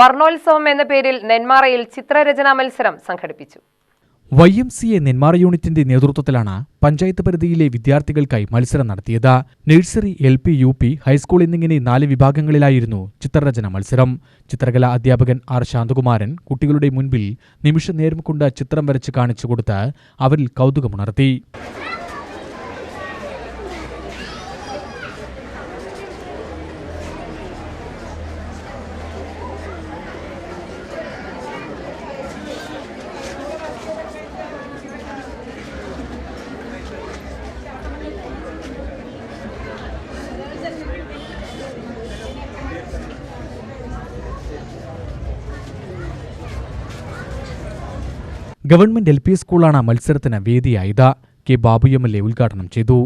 വർണോത്സവം എന്ന പേരിൽ നെന്മാറയിൽ ചിത്രരചനാ മത്സരം സംഘടിപ്പിച്ചു. Y M C A Nenmara യൂണിറ്റിന്റെ നേതൃത്വത്തിലാണ് പഞ്ചായത്ത് പരിധിയിലെ വിദ്യാർത്ഥികൾക്കായി മത്സരം നടത്തിയത്. Nursery L P U P high school എന്നിങ്ങനെ നാല് വിഭാഗങ്ങളിലായിരുന്നു ചിത്രരചന മത്സരം. ചിത്രകലാ അധ്യാപകൻ ആർ ശാന്തകുമാരൻ കുട്ടികളുടെ മുൻപിൽ നിമിഷ നേരം കൊണ്ട് ചിത്രം വരച്ച് കാണിച്ചു കൊടുത്ത് അവരിൽ കൗതുകമുണർത്തി. ഗവൺമെന്റ് എൽ പി സ്കൂളാണ് മത്സരത്തിന് വേദിയായത്. K Babu M L A ഉദ്ഘാടനം ചെയ്തു.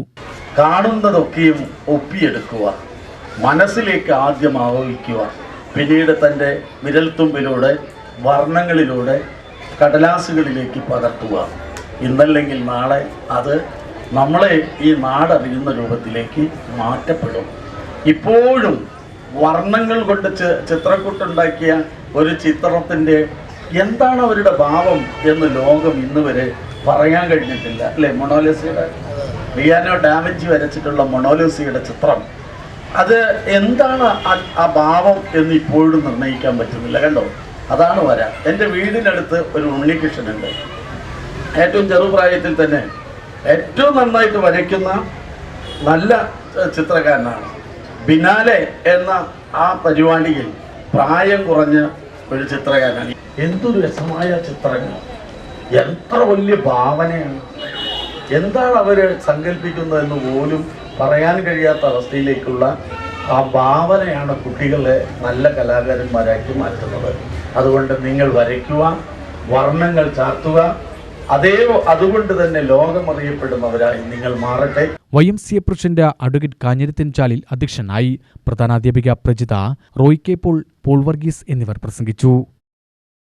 കാണുന്നതൊക്കെയും ഒപ്പിയെടുക്കുക മനസ്സിലേക്ക് ആദ്യം ആവഹിക്കുക പിന്നീട് തന്റെ വിരൽത്തുമ്പിലൂടെ വർണങ്ങളിലൂടെ കടലാസുകളിലേക്ക് പകർത്തുക. ഇന്നല്ലെങ്കിൽ നാളെ അത് നമ്മളെ ഈ നാടറിയുന്ന രൂപത്തിലേക്ക് മാറ്റപ്പെടും. ഇപ്പോഴും വർണങ്ങൾ കൊണ്ട് ചിത്രക്കൂട്ടുണ്ടാക്കിയ ഒരു ചിത്രത്തിന്റെ എന്താണ് അവരുടെ ഭാവം എന്ന് ലോകം ഇന്ന് വരെ പറയാൻ കഴിഞ്ഞിട്ടില്ല. അല്ലേ മൊണോലസിയുടെ? വിയാനോ ഡാമേജ് വരച്ചിട്ടുള്ള മൊണോലോസിയുടെ ചിത്രം. അത് എന്താണ് ആ- ഭാവം എന്ന് ഇപ്പോഴും നിർണയിക്കാൻ പറ്റുന്നില്ല. കണ്ടോ? അതാണ് വര. എന്റെ വീടിനടുത്ത് ഒരു ഉണ്ണികൃഷ്ണനുണ്ട്. ഏറ്റവും ചെറുപ്രായത്തിൽ തന്നെ ഏറ്റവും നന്നായിട്ട് വരയ്ക്കുന്ന നല്ല ചിത്രകാരനാണ്. ബിനാലെ എന്ന ആ പരിപാടിയിൽ പ്രായം കുറഞ്ഞ ഒരു ചിത്രകാരനാണ്. എന്തൊരു രസമായ ചിത്രങ്ങൾ. എത്ര വലിയ ഭാവനയാണ്. എന്താണ് അവർ സങ്കല്പിക്കുന്നതെന്ന് പോലും പറയാൻ കഴിയാത്ത അവസ്ഥയിലേക്കുള്ള ആ ഭാവനയാണ് കുട്ടികളെ നല്ല കലാകാരന്മാരാക്കി മാറ്റുന്നത്. അതുകൊണ്ട് നിങ്ങൾ വരയ്ക്കുക വർണങ്ങൾ ചാർത്തുക അതേ അതുകൊണ്ട് തന്നെ ലോകമറിയപ്പെടുന്നവരായി നിങ്ങൾ മാറട്ടെ. Y M C A president advocate Kanjirathinchalil അധ്യക്ഷനായി പ്രധാനാധ്യാപിക Prajitha Roy Paul Paul Varghese എന്നിവർ പ്രസംഗിച്ചു.